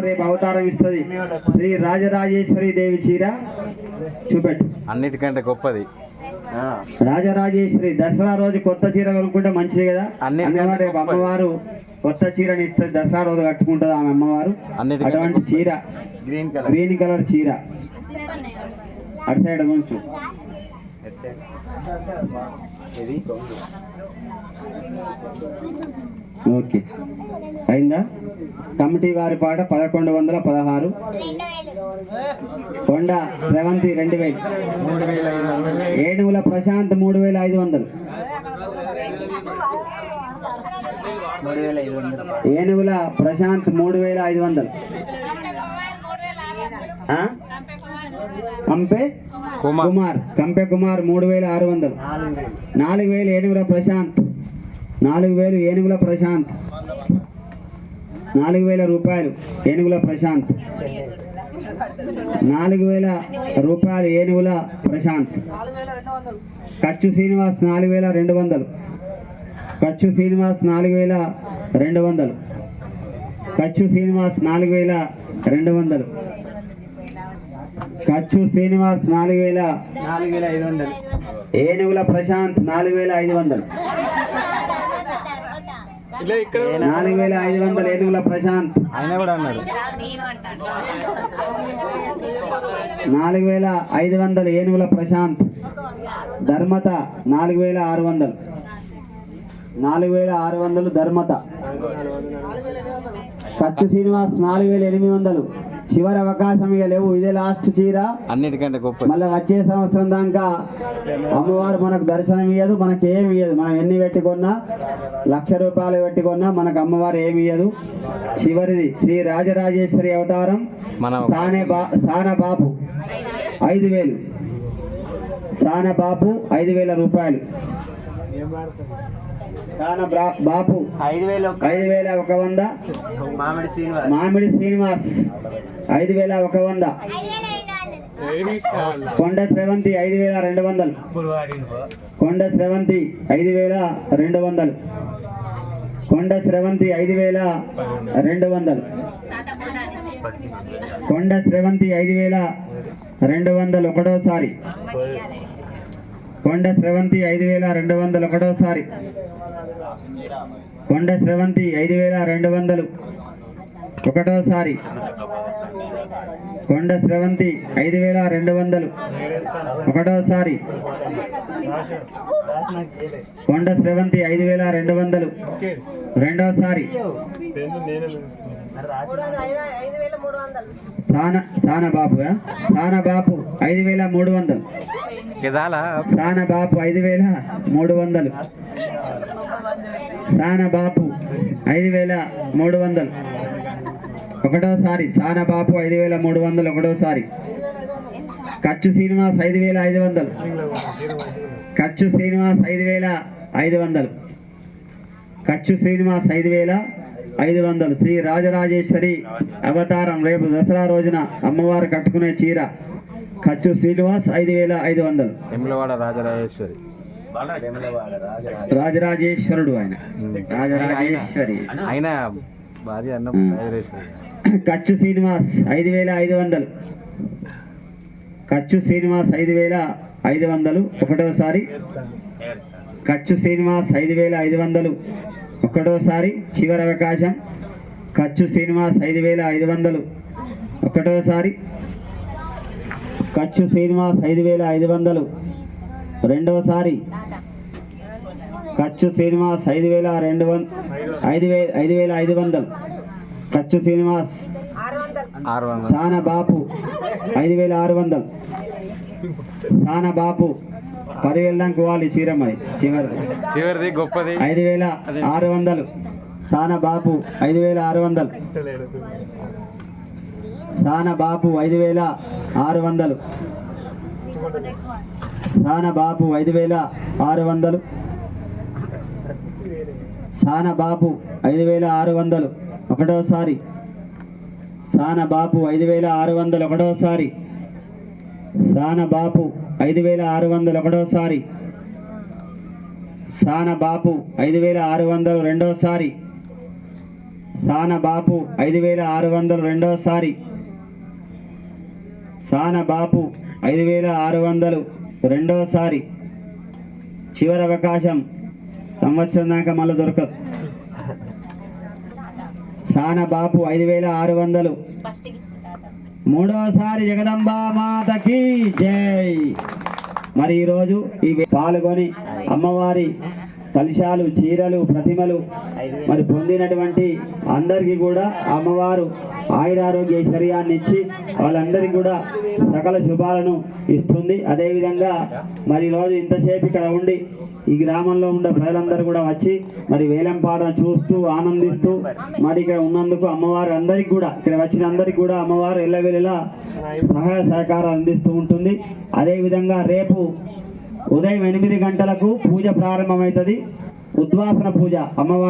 రేపు అవతారం ఇస్తుంది. శ్రీ రాజరాజేశ్వరి దేవి చీర చూపెట్టు. అన్నిటికంటే గొప్పది. రాజరాజేశ్వరి దసరా రోజు కొత్త చీర కొనుక్కుంటే మంచిది కదా? అందువల్ల రేపు. అమ్మవారు కొత్త చీరని ఇస్తుంది దసరా రోజు కట్టుకుంటుంది ఆమె అమ్మవారు. అటువంటి చీర. Green colour. గ్రీన్ కలర్ చీర. అటు సైడ్ ఉంచు ఓకే. అయిందా? కమిటీ వారి పాట పదకొండు వందల పదహారు. కొండ శ్రవంతి రెండు వేలు. ఏనుగుల ప్రశాంత్ మూడు వేల ఐదు వందలు. ఏనుగుల ప్రశాంత్ మూడు వేల ఐదు వందలు. కంపే కుమార్. కంపె కుమార్ మూడు వేల ఆరు వందలు నాలుగు వేలు ఏనుగుల ప్రశాంత్. నాలుగు వేలు ఏనుగుల ప్రశాంత్. నాలుగు వేల రూపాయలు ఏనుగుల ప్రశాంత్. నాలుగు వేల రూపాయలు ఏనుగుల ప్రశాంత్. కచ్చు శ్రీనివాస్ నాలుగు వేల రెండు వందలు కచ్చు శ్రీనివాస్ నాలుగు వేల రెండు వందలు కచ్చు శ్రీనివాస్ నాలుగు వేల రెండు వందలు కచ్చు శ్రీనివాస్ నాలుగు వేల నాలుగు వేల ఐదు వందలు. ఏనుగుల ప్రశాంత్ నాలుగు వేల ఐదు వందలు. నాలుగు వేల ఐదు వందలు ఏనుగుల ప్రశాంత్. ఆయన కూడా అన్నారు. నాలుగు వేల ఐదు వందలు ఏనుగుల ప్రశాంత్. ధర్మత నాలుగు వేల ఆరు వందలు. నాలుగు వేల ఆరు వందలు ధర్మత. కచ్చు శ్రీనివాస్ నాలుగు వేల ఎనిమిది వందలు. చివరి అవకాశం ఇక లేవు. ఇదే లాస్ట్ చీర. అన్నిటికంటే గొప్పది. మళ్ళీ వచ్చే సంవత్సరం దాకా అమ్మవారు మనకు దర్శనం ఇయ్యదు మనకి ఏమి ఇయ్యదు. మనం ఎన్ని పెట్టుకున్నా లక్ష రూపాయలు పెట్టుకున్నా మనకు అమ్మవారు ఏమి ఇయ్యదు. చివరిది శ్రీ రాజరాజేశ్వరి అవతారం. మన సానే బా సాన బాపు. ఐదు వేలు. సాన బాపు ఐదు వేల రూపాయలు. బాపు. ఐదు వేలు ఐదు వేల ఒక వంద. మామిడి శ్రీనివాస్. మామిడి శ్రీనివాస్. ఐదు వేల ఒక వంద. కొండ శ్రవంతి ఐదు వేల రెండు వందలు. కొండ శ్రవంతి ఐదు వేల రెండు వందలు. కొండ శ్రవంతి ఐదు వేల రెండు వందలు. కొండ శ్రవంతి ఐదు వేల రెండు వందలు ఒకటోసారి. కొండ శ్రవంతి ఐదు వేల రెండు వందలు ఒకటోసారి. కొండ శ్రవంతి ఐదు వేల రెండు వందలు. ఒకటోసారి. కొండ శ్రవంతి ఐదు వేల రెండు వందలు. ఒకటోసారి. కొండ శ్రవంతి ఐదు వేల రెండు వందలు. రెండోసారి. సాన సాన బాపుగా సాన బాపు ఐదు వేల మూడు వందలు. చాలా సాన బాపు ఐదు వేల మూడు వందలు. సాన బాపు ఐదు వేల మూడు వందలు. ఒకటోసారి సాన బాపు ఐదు వేల మూడు వందలు ఒకటోసారి. ఖర్చు శ్రీనివాస్ ఐదు వేల ఐదు వందలు. ఖర్చు శ్రీనివాస్ ఐదు వేల ఐదు వందలు. ఖర్చు శ్రీనివాస్ ఐదు వేల ఐదు వందలు. శ్రీ రాజరాజేశ్వరి అవతారం రేపు దసరా రోజున అమ్మవారు కట్టుకునే చీర. ఖర్చు శ్రీనివాస్ ఐదు వేల ఐదు వందలు. రాజరాజేశ్వరి. రాజరాజేశ్వరుడు ఆయన. రాజరాజేశ్వరి. ఆయన కచ్చు శ్రీనివాస్ ఐదు వేల ఐదు వందలు. కచ్చు శ్రీనివాస్ ఐదు వేల ఐదు వందలు. ఒకటోసారి. కచ్చు శ్రీనివాస్ ఐదు వేల ఐదు వందలు. ఒకటోసారి చివరి అవకాశం. కచ్చు శ్రీనివాస్ ఐదు వేల ఐదు వందలు. ఒకటోసారి. కచ్చు శ్రీనివాస్ ఐదు వేల ఐదు వందలు. రెండోసారి కచ్చు శ్రీనివాస్ ఐదు వేల రెండు వం ఐదు వేల ఐదు వేల ఐదు వందలు. కచ్చు శ్రీనివాస్ సాన బాపు ఐదు వేల ఆరు వందలు. సాన బాపు పదివేల దాకా పోవాలి చీర మరి చివరి చివరిది గొప్పది. ఐదు వేల ఆరు వందలు. సాన బాపు ఐదు వేల ఆరు వందలు. సాన బాపు ఐదు వేల ఆరు వందలు. సాన బాపు ఐదు వేల ఆరు వందలు. సాన బాపు ఐదు వేల ఆరు వందలు. ఒకటోసారి. సాన బాపు ఐదు వేల ఆరు వందలు ఒకటోసారి. సాన బాపు ఐదు వేల ఆరు వందలు ఒకటోసారి. సాన బాపు ఐదు వేల ఆరు వందలు రెండోసారి. సాన బాపు ఐదు వేల ఆరు వందలు రెండోసారి. సాన బాపు ఐదు వేల ఆరు వందలు రెండోసారి చివరి అవకాశం సంవత్సరం దాకా మళ్ళీ దొరకదు. సాన బాపు ఐదు వేల ఆరు వందలు. మూడోసారి జగదంబా మాతకి జై. మరి ఈరోజు ఇవి పాల్గొని అమ్మవారి కలుషాలు చీరలు ప్రతిమలు మరి పొందినటువంటి అందరికీ కూడా అమ్మవారు ఆయురారోగ్య శరీరాన్ని ఇచ్చి వాళ్ళందరికీ కూడా సకల శుభాలను ఇస్తుంది. అదేవిధంగా మరి రోజు ఇంతసేపు ఇక్కడ ఉండి ఈ గ్రామంలో ఉన్న ప్రజలందరూ కూడా వచ్చి మరి వేలంపాడన చూస్తూ ఆనందిస్తూ మరి ఇక్కడ ఉన్నందుకు అమ్మవారు అందరికి కూడా ఇక్కడ వచ్చిన అందరికి కూడా అమ్మవారు ఎల్లవెల్లా సహాయ సహకారాలు అందిస్తూ ఉంటుంది. అదేవిధంగా రేపు ఉదయం ఎనిమిది గంటలకు పూజ ప్రారంభమవుతుంది. ఉద్వాసన పూజ అమ్మవారి